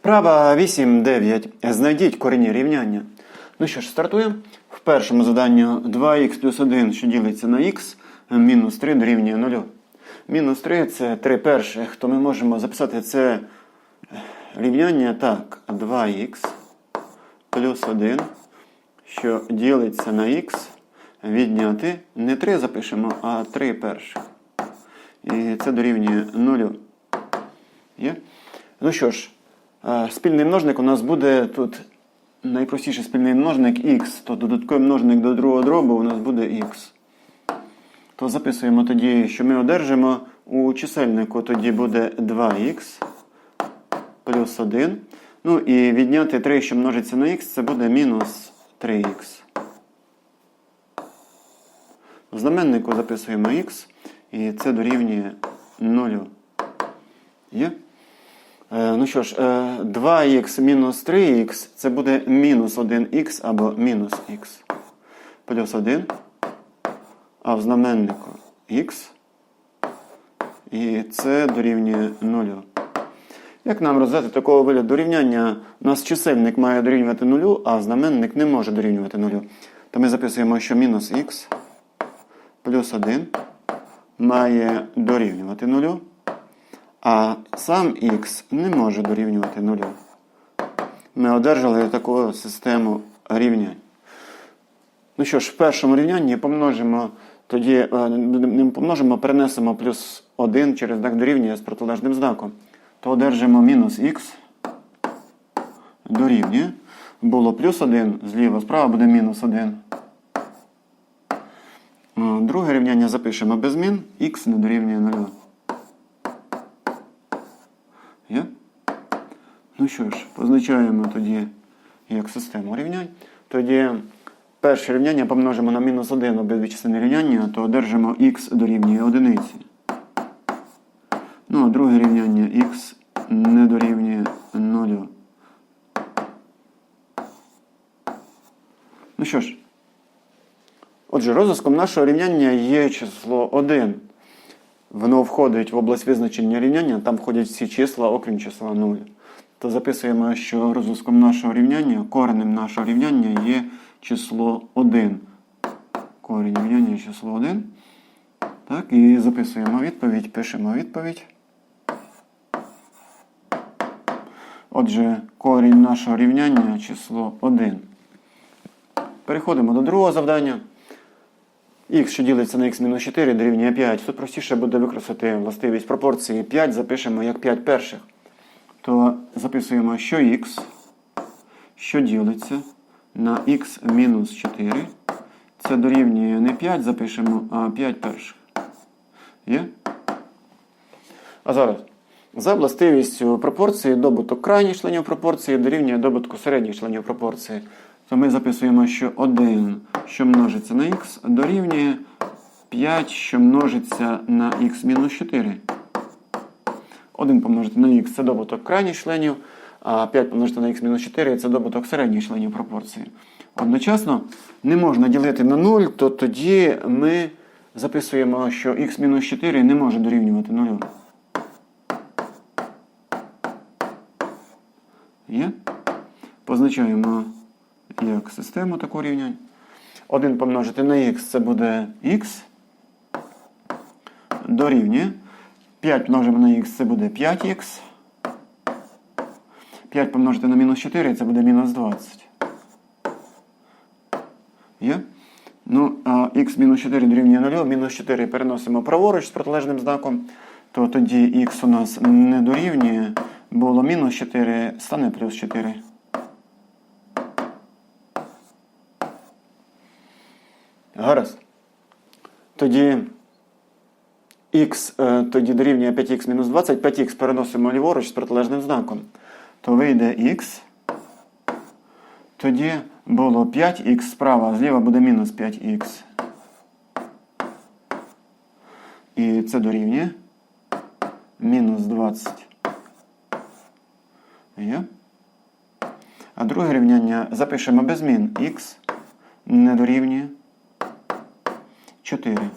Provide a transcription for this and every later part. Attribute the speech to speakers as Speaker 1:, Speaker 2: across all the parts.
Speaker 1: Вправа 8.9. Знайдіть корені рівняння. Ну що ж, стартуємо. В першому заданні 2х плюс 1, що ділиться на х, мінус 3 дорівнює 0. Мінус 3 це 3 перших, то ми можемо записати це рівняння так. 2х плюс 1, що ділиться на х, відняти не 3 запишемо, а 3 перших. І це дорівнює 0. Є? Ну що ж, спільний множник у нас буде тут найпростіший спільний множник х, то додатковий множник до другого дробу у нас буде х. То записуємо тоді, що ми одержимо у чисельнику тоді буде 2х плюс 1. Ну і відняти 3, що множиться на х, це буде мінус 3х. В знаменнику записуємо х, і це дорівнює 0. Є? Е, ну що ж, е, 2х мінус 3х це буде мінус 1х або мінус х. Плюс 1. А в знаменнику х. І це дорівнює 0. Як нам розв'язати такого вигляду рівняння? У нас чисельник має дорівнювати 0, а знаменник не може дорівнювати 0. То ми записуємо, що мінус х плюс 1 має дорівнювати 0. А сам х не може дорівнювати 0. Ми одержали таку систему рівнянь. Ну що ж, в першому рівнянні помножимо, тоді е, не помножимо, перенесемо плюс 1 через знак дорівнює з протилежним знаком. То одержимо мінус х дорівнює. Було плюс 1, зліва, справа буде мінус 1. Е, Друге рівняння запишемо без змін, х не дорівнює 0. Ну що ж, позначаємо тоді як систему рівнянь. Тоді перше рівняння помножимо на мінус 1 обидві частини рівняння, то одержимо х дорівнює одиниці. Ну, а друге рівняння х не дорівнює 0. Ну що ж, отже, розв'язком нашого рівняння є число 1. Воно входить в область визначення рівняння, там входять всі числа, окрім числа 0. То записуємо, що розв'язком нашого рівняння, коренем нашого рівняння є число 1. Корінь рівняння число 1. Так, і записуємо відповідь, пишемо відповідь. Отже, корінь нашого рівняння число 1. Переходимо до другого завдання. Х, що ділиться на х-4, дорівнює 5. Тут простіше буде використати властивість пропорції 5, запишемо як 5 перших. То записуємо, що х, що ділиться на х-4. Це дорівнює не 5, запишемо, а 5 перших. Є? А зараз. За властивістю пропорції добуток крайніх членів пропорції дорівнює добутку середніх членів пропорції. То ми записуємо, що 1, що множиться на х, дорівнює 5, що множиться на х-4. 1 помножити на х це добуток крайніх членів, а 5 помножити на х-4 це добуток середніх членів пропорції. Одночасно не можна ділити на 0, то тоді ми записуємо, що х-4 не може дорівнювати 0. Є? Позначаємо як систему таку рівнянь. 1 помножити на х це буде х. Дорівнює. 5 множимо на х це буде 5х. 5 помножити на мінус 4 це буде мінус 20. Є? Ну, а мінус 4 дорівнює 0, мінус 4 переносимо праворуч з протилежним знаком, то тоді х у нас не дорівнює. Було мінус 4, стане плюс 4. Гаразд. Тоді х е, тоді дорівнює 5х мінус 20, 5х переносимо ліворуч з протилежним знаком. То вийде х. Тоді було 5х справа, зліва буде мінус 5х. І це дорівнює мінус 20. Є. А друге рівняння запишемо без змін. х не дорівнює 4.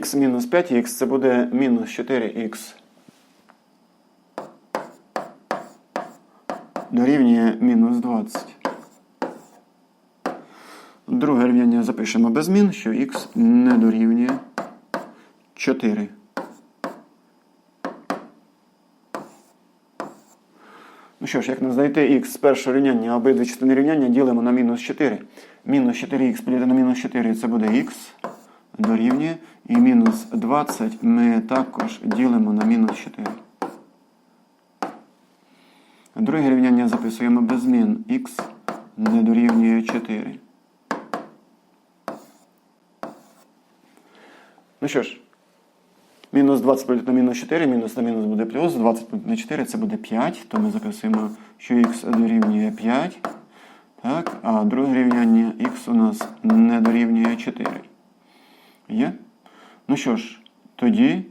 Speaker 1: Х мінус 5х це буде мінус 4х. Дорівнює мінус 20. Друге рівняння запишемо без змін, що х не дорівнює 4. Ну що ж, як нам знайти х з першого рівняння, обидві частини рівняння ділимо на мінус 4. Мінус 4х поділити на мінус 4 це буде х дорівнює. І мінус 20 ми також ділимо на мінус 4. Друге рівняння записуємо без змін. х не дорівнює 4. Ну що ж, мінус 20 поділити на мінус 4, мінус на мінус буде плюс, 20 поділити на 4 це буде 5, то ми записуємо, що х дорівнює 5. Так, а друге рівняння х у нас не дорівнює 4. Є? Ну що ж, тоді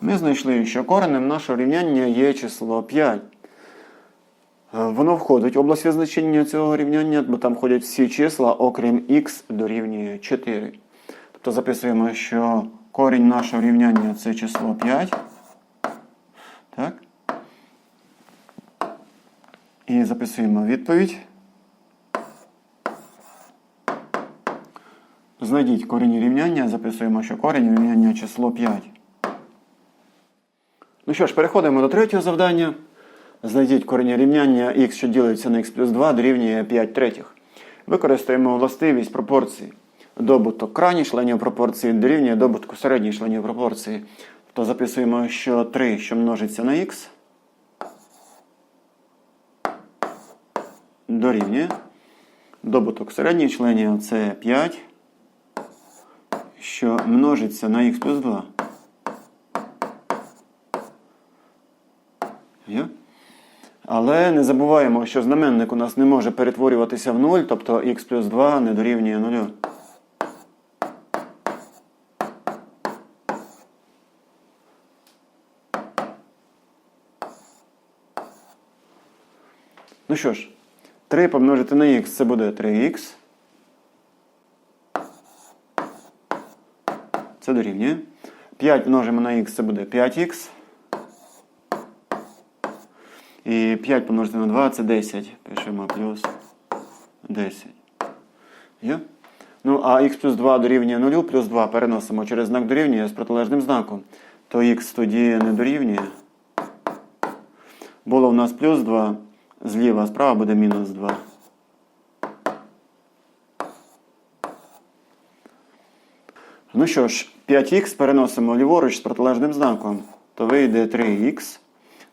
Speaker 1: ми знайшли, що коренем нашого рівняння є число 5. Е, Воно входить в область визначення цього рівняння, бо там ходять всі числа, окрім х дорівнює 4. Тобто записуємо, що корінь нашого рівняння це число 5. Так? І записуємо відповідь. Знайдіть корінь рівняння, записуємо, що корінь рівняння число 5. Ну що ж, переходимо до третього завдання. Знайдіть коріння рівняння х, що ділиться на х плюс 2, дорівнює 5 третіх. Використаємо властивість пропорції. Добуток крайніх членів пропорції дорівнює добутку середніх членів пропорції. То записуємо, що 3, що множиться на х, дорівнює. Добуток середніх членів це 5, що множиться на х плюс 2. Але не забуваємо, що знаменник у нас не може перетворюватися в 0, тобто х плюс 2 не дорівнює 0. Ну що ж, 3 помножити на х це буде 3х. Це дорівнює. 5 множимо на х це буде 5х. І 5 помножити на 2 це 10. Пишемо плюс 10. Є? Ну, а х плюс 2 дорівнює 0, плюс 2 переносимо через знак дорівнює з протилежним знаком. То х тоді не дорівнює. Було в нас плюс 2, зліва, справа буде мінус 2. Ну що ж, 5х переносимо ліворуч з протилежним знаком. То вийде 3х.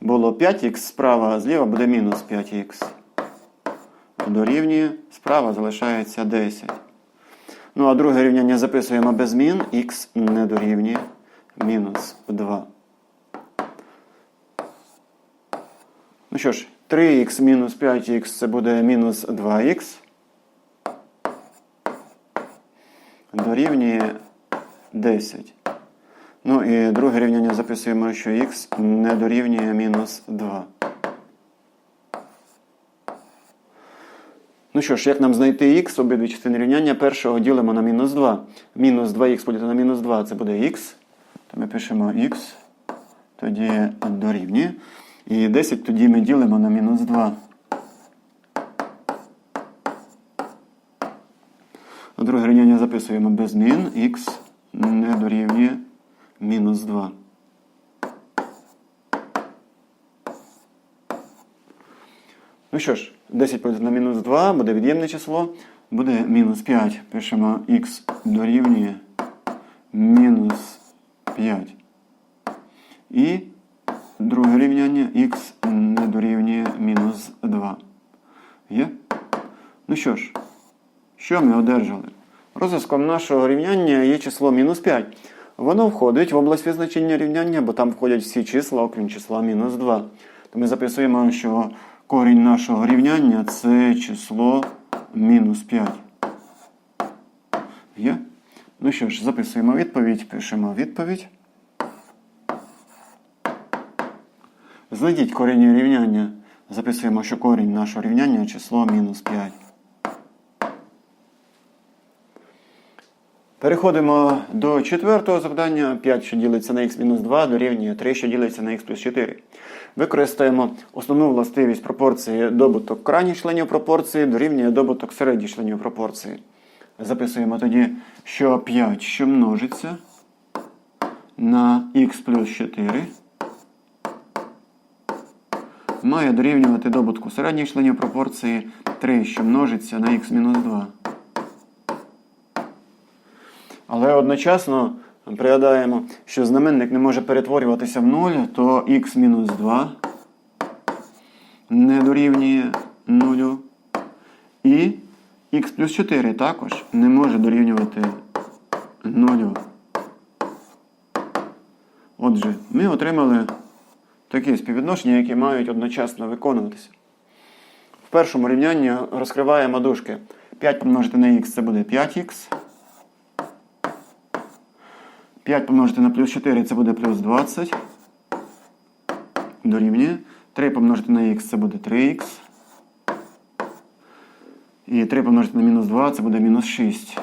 Speaker 1: Було 5х справа, зліва буде мінус 5х. Дорівнює, справа залишається 10. Ну, а друге рівняння записуємо без змін. х не дорівнює мінус 2. Ну що ж, 3х мінус 5х це буде мінус 2х. Дорівнює 10. Ну і друге рівняння записуємо, що х не дорівнює мінус 2. Ну що ж, як нам знайти х, обидві частини рівняння першого ділимо на мінус 2. Мінус 2х поділити на мінус 2 це буде х. То ми пишемо х, тоді дорівнює. І 10 тоді ми ділимо на мінус 2. Друге рівняння записуємо без змін. х не дорівнює мінус 2. Ну що ж, 10 поділити на мінус 2 буде від'ємне число, буде мінус 5. Пишемо х дорівнює мінус 5. І друге рівняння х не дорівнює мінус 2. Є? Ну що ж, що ми одержали? Розв'язком нашого рівняння є число мінус 5. Воно входить в область визначення рівняння, бо там входять всі числа, окрім числа мінус 2. То ми записуємо, що корінь нашого рівняння це число мінус 5. Є? Ну що ж, записуємо відповідь, пишемо відповідь. Знайдіть корінь рівняння. Записуємо, що корінь нашого рівняння число мінус 5. Переходимо до четвертого завдання. 5, що ділиться на х-2, дорівнює 3, що ділиться на х плюс 4. Використаємо основну властивість пропорції добуток крайніх членів пропорції дорівнює добуток середніх членів пропорції. Записуємо тоді, що 5, що множиться на х плюс 4 має дорівнювати добутку середніх членів пропорції 3, що множиться на х-2. Але одночасно пригадаємо, що знаменник не може перетворюватися в 0, то х-2 не дорівнює 0. І х плюс 4 також не може дорівнювати 0. Отже, ми отримали такі співвідношення, які мають одночасно виконуватися. В першому рівнянні розкриваємо дужки. 5 помножити на х це буде 5х. 5 помножити на плюс 4 це буде плюс 20. Дорівнює. 3 помножити на х це буде 3х. І 3 помножити на мінус 2 це буде мінус 6.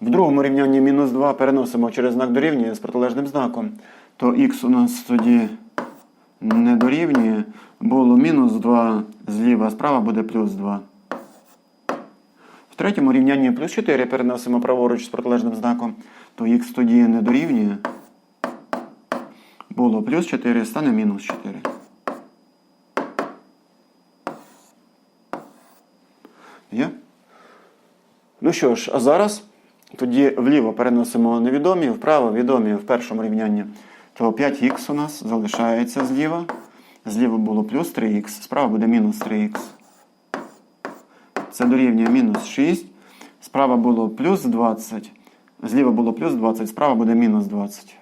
Speaker 1: В другому рівнянні мінус 2 переносимо через знак дорівнює з протилежним знаком. То х у нас тоді не дорівнює. Було мінус 2 зліва, справа буде плюс 2. Третьому рівнянні плюс 4 переносимо праворуч з протилежним знаком, то х тоді не дорівнює. Було плюс 4, стане мінус 4. Є? Ну що ж, а зараз тоді вліво переносимо невідомі, вправо відомі в першому рівнянні. То 5х у нас залишається зліва. Зліва було плюс 3х, справа буде мінус 3х. Це дорівнює мінус 6. Справа було плюс 20. Зліва було плюс 20, справа буде мінус 20.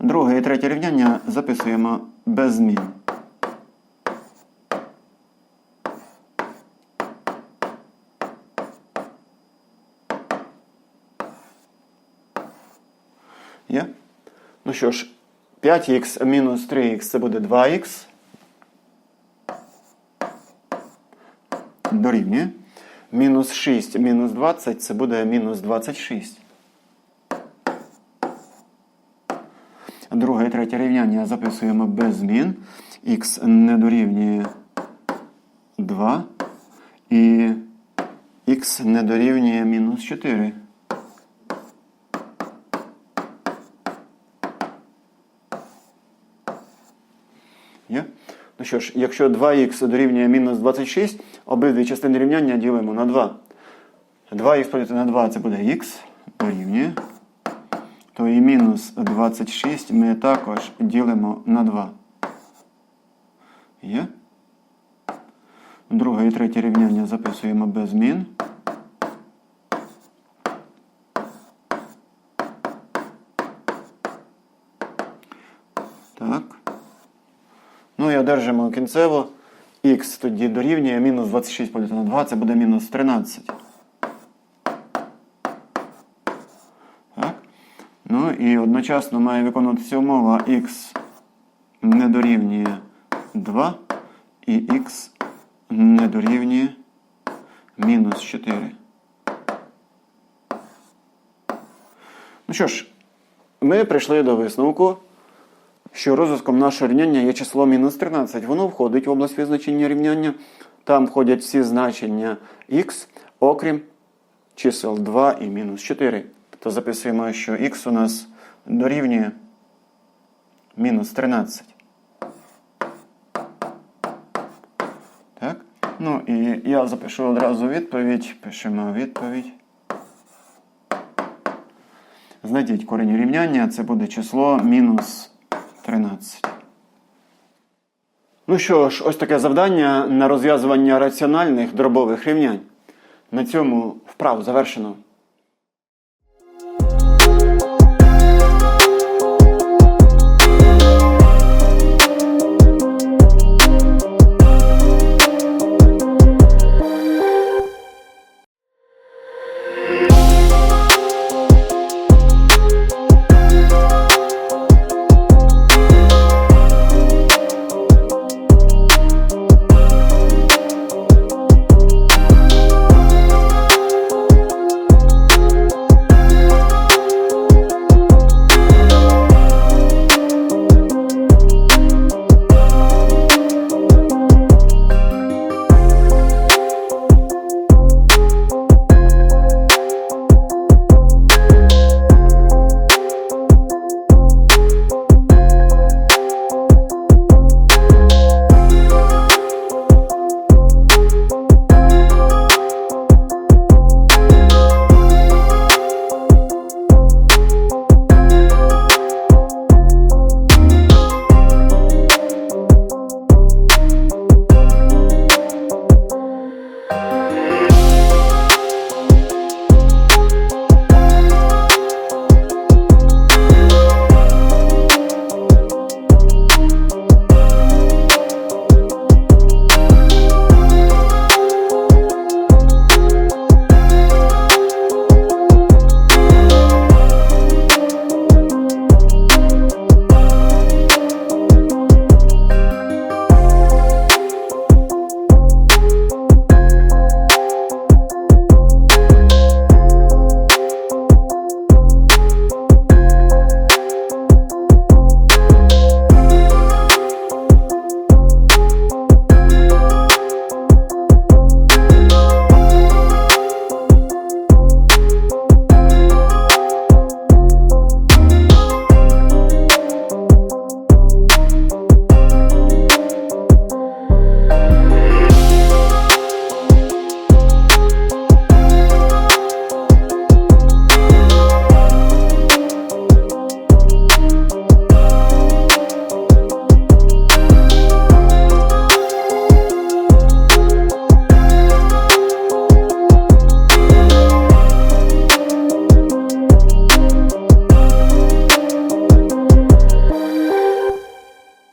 Speaker 1: Друге і третє рівняння записуємо без змін. Є? Ну що ж, 5х мінус 3х це буде 2х. Дорівнює. Мінус 6 мінус 20 це буде мінус 26. Друге і третє рівняння записуємо без змін. Х не дорівнює 2 і х не дорівнює мінус 4. Є? Ну що ж, якщо 2х дорівнює мінус 26, обидві частини рівняння ділимо на 2. 2х поділити на 2 це буде х дорівнює. То і мінус 26 ми також ділимо на 2. Є? Друге і третє рівняння записуємо без змін. Так. Ну і одержимо кінцево. Х тоді дорівнює мінус 26 поділити на 2, це буде мінус 13. Так. Ну і одночасно має виконуватися умова х не дорівнює 2 і х не дорівнює мінус 4. Ну що ж, ми прийшли до висновку що розв'язком нашого рівняння є число мінус 13. Воно входить в область визначення рівняння. Там входять всі значення х, окрім чисел 2 і мінус 4. То записуємо, що х у нас дорівнює мінус 13. Так? Ну і я запишу одразу відповідь. Пишемо відповідь. Знайдіть корінь рівняння, це буде число мінус 13. Ну що ж, ось таке завдання на розв'язування раціональних дробових рівнянь. На цьому вправу завершено.